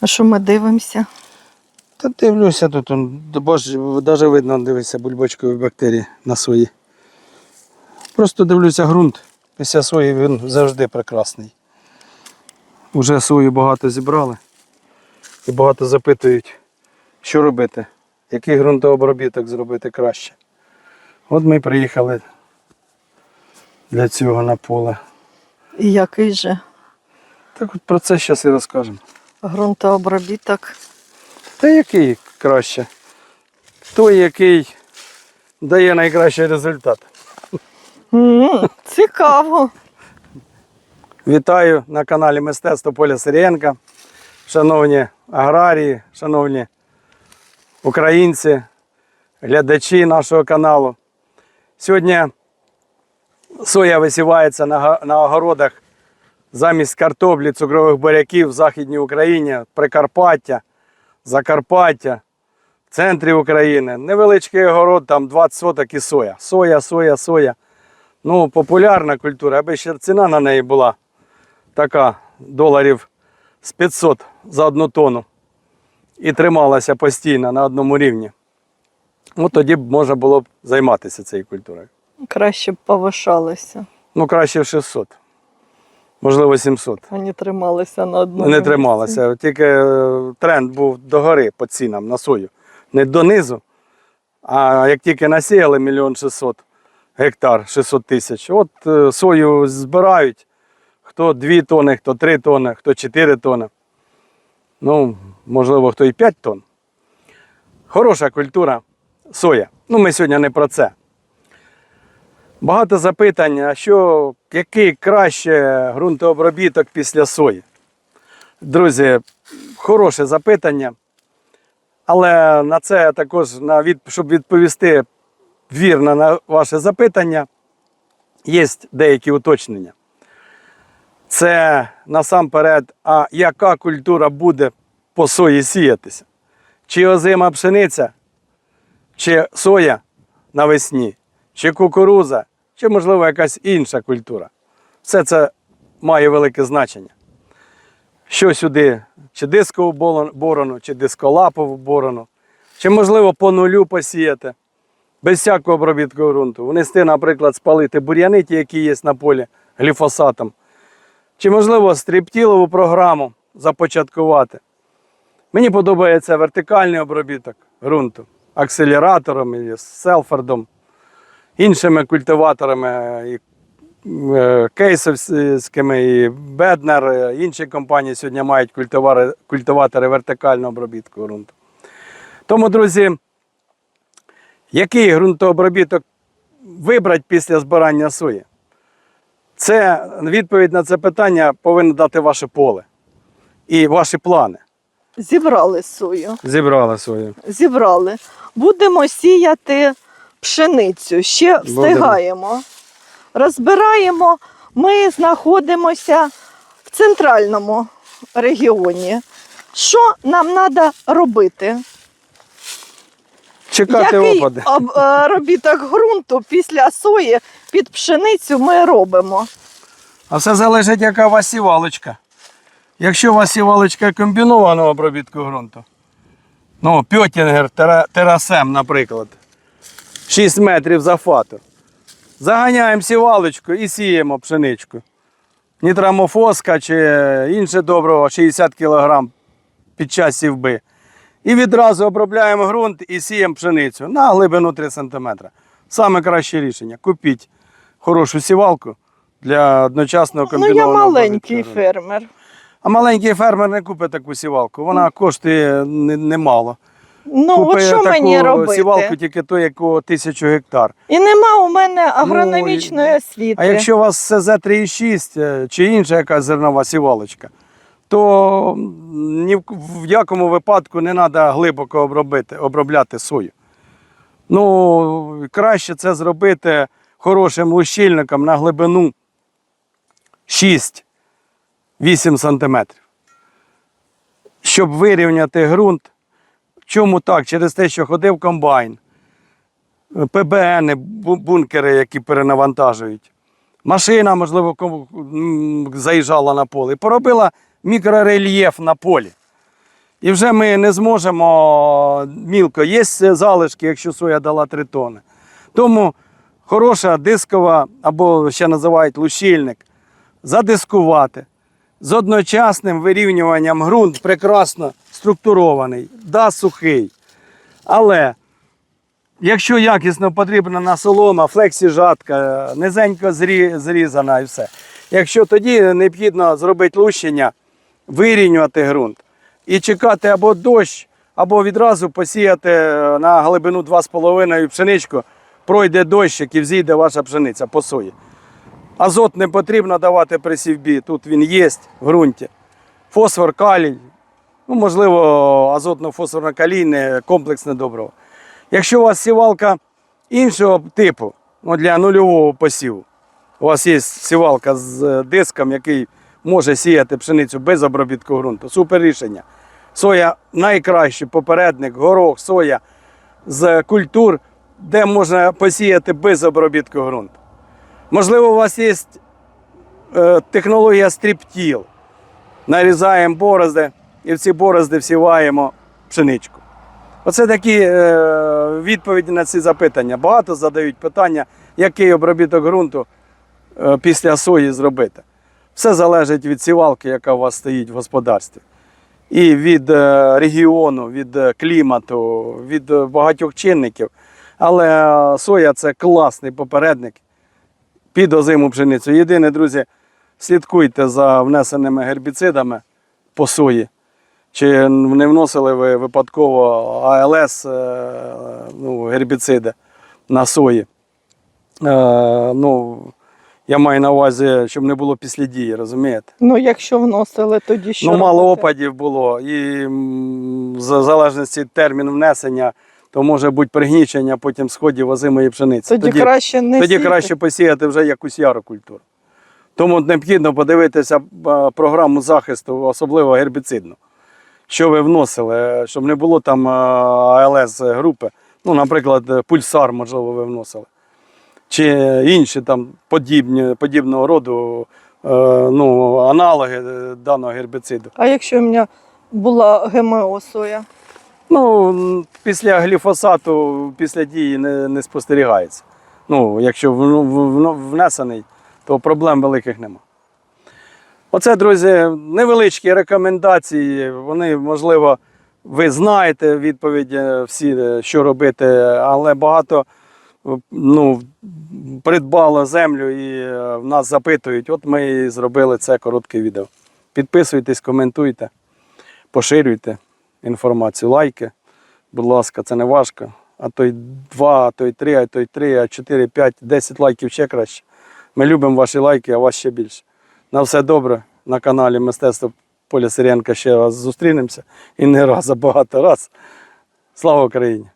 А що ми дивимося? Та дивлюся тут, он, бо ж навіть видно, дивися, бульбочкові бактерії на сої. Просто дивлюся ґрунт. Після сої він завжди прекрасний. Уже сою багато зібрали і багато запитують, що робити, який ґрунтообробіток зробити краще. От ми приїхали для цього на поле. І який же Так от про це зараз і розкажемо. Ґрунтообробіток? Та який краще? Той, який дає найкращий результат. М, Цікаво. Вітаю на каналі Мистецтво Поля Сирієнка. Шановні аграрії, шановні українці, глядачі нашого каналу. Сьогодні соя висівається на, на огородах замість картоплі, цукрових буряків в Західній Україні, Прикарпаття, Закарпаття, в центрі України. Невеличкий огород, там 20 соток і соя. Соя, соя, соя. Ну, популярна культура, аби ще ціна на неї була така доларів з 500 за одну тонну і трималася постійно на одному рівні. Ну, тоді б можна було б займатися цією культурою. Краще б повишалися. Ну, краще в 600, можливо, 700. Вони трималися на одному. Не місці. трималася. Тільки е, тренд був догори по цінам на сою. Не донизу. А як тільки насіяли мільйон 600 гектар, 600 тисяч, от е, сою збирають. Хто 2 тони, хто 3 тони, хто 4 тони. Ну, можливо, хто і 5 тонн. Хороша культура соя. Ну, ми сьогодні не про це. Багато запитань, а що, який краще ґрунтообробіток після сої? Друзі, хороше запитання. Але на це також, на від, щоб відповісти вірно на ваше запитання, є деякі уточнення. Це насамперед, а яка культура буде по сої сіятися? Чи озима пшениця, чи соя навесні, чи кукуруза, чи, можливо, якась інша культура. Все це має велике значення. Що сюди, чи дискову борону, чи дисколапову борону, чи, можливо, по нулю посіяти, без всякого обробітку ґрунту. Внести, наприклад, спалити бур'яни, ті, які є на полі гліфосатом. Чи, можливо, стріптілову програму започаткувати. Мені подобається вертикальний обробіток ґрунту акселератором і селфордом, іншими культиваторами, і е, кейсовськими, і Беднер, е, інші компанії сьогодні мають культивари, культиватори вертикального обробітку ґрунту. Тому, друзі, який ґрунтообробіток вибрати після збирання сої? Це відповідь на це питання повинно дати ваше поле і ваші плани. Зібрали сою. Зібрали свою. Зібрали. Будемо сіяти пшеницю. Ще встигаємо. Розбираємо. Ми знаходимося в центральному регіоні. Що нам треба робити? Чекати Який опади. об- е, робіток ґрунту після сої під пшеницю ми робимо? А все залежить, яка у вас сівалочка. Якщо у вас сівалочка комбінованого обробітку ґрунту, ну, пьотінгер, терасем, наприклад, 6 метрів зафату. Заганяємо сівалочку і сіємо пшеничку. Нітрамофоска чи інше доброго 60 кг під час сівби. І відразу обробляємо ґрунт і сіємо пшеницю на глибину 3 см. Саме краще рішення. Купіть хорошу сівалку для одночасного Ну, я маленький обробітку фермер. А маленький фермер не купить таку сівалку. Вона коштує не- немало. Ну, от що таку мені робити? сівалку тільки той, якого тисячу гектар. І нема у мене агрономічної Ну, освіти. А якщо у вас СЗ 3,6 е, чи інша якась зернова сівалочка, то ні в, в якому випадку не треба глибоко обробити, обробляти сою. Ну, краще це зробити хорошим лущильником на глибину 6-8 см. Щоб вирівняти ґрунт. Чому так? Через те, що ходив комбайн. ПБН, бункери, які перенавантажують. Машина, можливо, заїжджала на поле поробила мікрорельєф на полі. І вже ми не зможемо мілко. Є залишки, якщо соя дала 3 тони. Тому хороша дискова, або ще називають лущильник, задискувати. З одночасним вирівнюванням ґрунт прекрасно структурований, да, сухий. Але якщо якісно потрібна солома, флексі жатка, низенько зрізана і все. Якщо тоді необхідно зробити лущення, вирівнювати ґрунт і чекати або дощ, або відразу посіяти е, на глибину 2,5 пшеничку, пройде дощик і взійде ваша пшениця по сої. Азот не потрібно давати при сівбі, тут він є в ґрунті. Фосфор, калій, ну, можливо, азотно-фосфорно-калійне комплексне добриво. Якщо у вас сівалка іншого типу, ну, для нульового посіву, у вас є сівалка з е, диском, який може сіяти пшеницю без обробітку ґрунту. Супер рішення. Соя найкращий попередник, горох, соя з культур, де можна посіяти без обробітку ґрунту. Можливо, у вас є е, технологія стріптіл. Нарізаємо борозди і в ці борозди всіваємо пшеничку. Оце такі е, відповіді на ці запитання. Багато задають питання, який обробіток ґрунту е, після сої зробити. Все залежить від сівалки, яка у вас стоїть в господарстві. І від е, регіону, від клімату, від багатьох чинників. Але соя це класний попередник під озиму пшеницю. Єдине, друзі, слідкуйте за внесеними гербіцидами по сої. Чи не вносили ви випадково АЛС, е, ну, гербіциди на сої? Е, ну, я маю на увазі, щоб не було після дії, розумієте? Ну, якщо вносили, тоді що ну, мало робити? опадів було, і в залежності від терміну внесення, то може бути пригнічення потім сходів озимої пшениці. Тоді, краще не тоді сіяти. краще посіяти вже якусь яру культуру. Тому необхідно подивитися е, програму захисту, особливо гербіцидну. Що ви вносили, щоб не було там е, АЛС групи. Ну, наприклад, е, пульсар, можливо, ви вносили. Чи інші там подібні, подібного роду е, ну, аналоги е, даного гербіциду. А якщо в мене була ГМО соя? Ну, після гліфосату, після дії не, не спостерігається. Ну, якщо внесений, то проблем великих нема. Оце, друзі, невеличкі рекомендації. Вони, можливо, ви знаєте відповіді всі, е, що робити, але багато е, ну, придбало землю і е, нас запитують. От ми і зробили це коротке відео. Підписуйтесь, коментуйте, поширюйте інформацію, лайки. Будь ласка, це не важко. А то й два, а то й три, а то й три, а чотири, п'ять, десять лайків ще краще. Ми любимо ваші лайки, а вас ще більше. На все добре на каналі Мистецтво Поля Сиренка ще раз зустрінемося і не раз, а багато раз. Слава Україні!